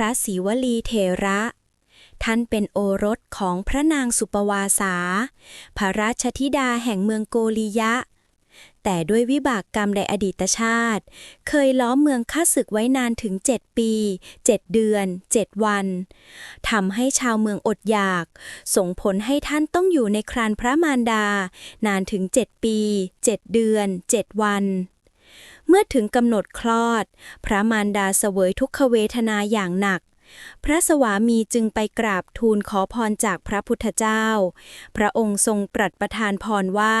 ระศิวลีเถระ ท่านเป็นโอรสของพระนางสุปวาสา พระราชธิดาแห่งเมืองโกริยะ แต่ด้วยวิบากกรรมในอดีตชาติ เคยล้อมเมืองข้าศึกไว้นานถึง7ปี7เดือน7วันทำให้ชาวเมืองอดอยาก ส่งผลให้ท่านต้องอยู่ในครานพระมารดา นานถึง7ปี7เดือน7วัน เมื่อถึงกำหนดคลอด พระมารดาเสวยทุกขเวทนาอย่างหนัก พระสวามีจึงไปกราบทูลขอพรจากพระพุทธเจ้า พระองค์ทรงตรัสประทานพรว่า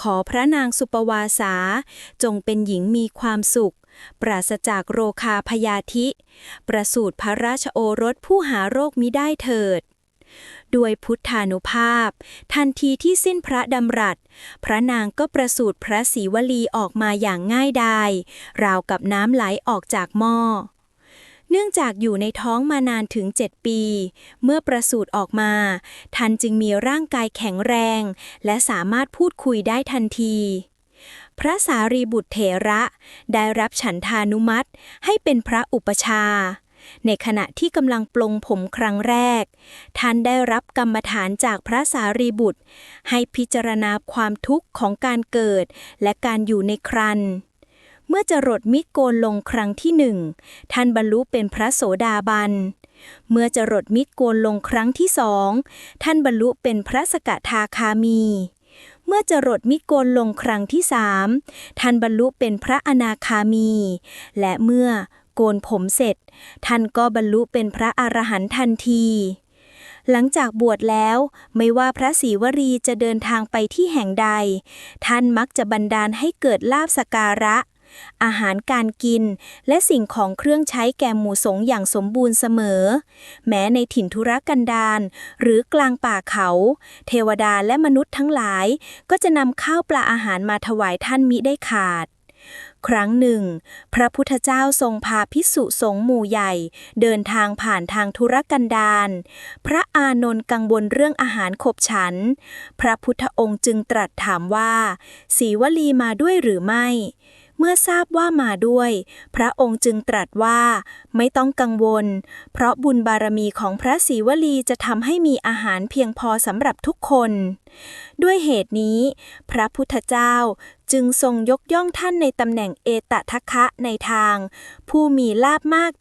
ขอพระนางสุปวาสา จงเป็นหญิงมีความสุข ปราศจากโรคาพยาธิ ประสูติพระราชโอรสผู้หาโรคมิได้เถิด ด้วยพุทธานุภาพ ทันทีที่สิ้นพระดำรัส พระนางก็ประสูติพระศรีวลีออกมาอย่างง่ายดายราวกับน้ำไหลออกจากหม้อเนื่องจากอยู่ในท้องมานานถึง 7 ปี เมื่อประสูติออกมาท่านจึงมีร่างกายแข็งแรง และสามารถพูดคุยได้ทันที พระสารีบุตรเถระได้รับฉันทานุมัติให้เป็นพระอุปชา ในขณะที่กำลังปลงผมครั้งแรก ท่านได้รับกรรมฐานจากพระสารีบุตร ให้พิจารณาความทุกข์ของการเกิดและการอยู่ในครันเมื่อจะรดมิโกนลงครั้งที่หนึ่ง ท่านบรรลุเป็นพระโสดาบัน เมื่อจะรดมิโกนลงครั้งที่สอง ท่านบรรลุเป็นพระสกทาคามี เมื่อจะรดมิโกนลงครั้งที่สาม ท่านบรรลุเป็นพระอนาคามี และเมื่อ โกนผมเสร็จ ท่านก็บรรลุเป็นพระอรหันต์ทันที หลังจากบวชแล้ว ไม่ว่าพระศรีวรีจะเดินทางไปที่แห่งใด ท่านมักจะบันดาลให้เกิดลาบสการะ อาหารการกิน และสิ่งของเครื่องใช้แก่หมู่สงฆ์อย่างสมบูรณ์เสมอ แม้ในถิ่นธุรกันดารหรือกลางป่าเขา เทวดาและมนุษย์ทั้งหลาย ก็จะนำข้าวปลาอาหารมาถวายท่านมิได้ขาด ครั้งหนึ่ง พระพุทธเจ้าทรงพาภิกษุสงฆ์หมู่ใหญ่ เดินทางผ่านทางธุรกันดารพระอานนท์กังวลเรื่องอาหารขบฉัน พระพุทธองค์จึงตรัสถามว่าศีวลีมาด้วยหรือไม่ เมื่อทราบว่ามาด้วย พระองค์จึงตรัสว่า ไม่ต้องกังวล เพราะบุญบารมีของพระศรีวลีจะทำให้มีอาหารเพียงพอสำหรับทุกคน ด้วยเหตุนี้ พระพุทธเจ้าจึงทรงยกย่องท่านในตำแหน่งเอตทัคคะในทาง ผู้มีลาบมาก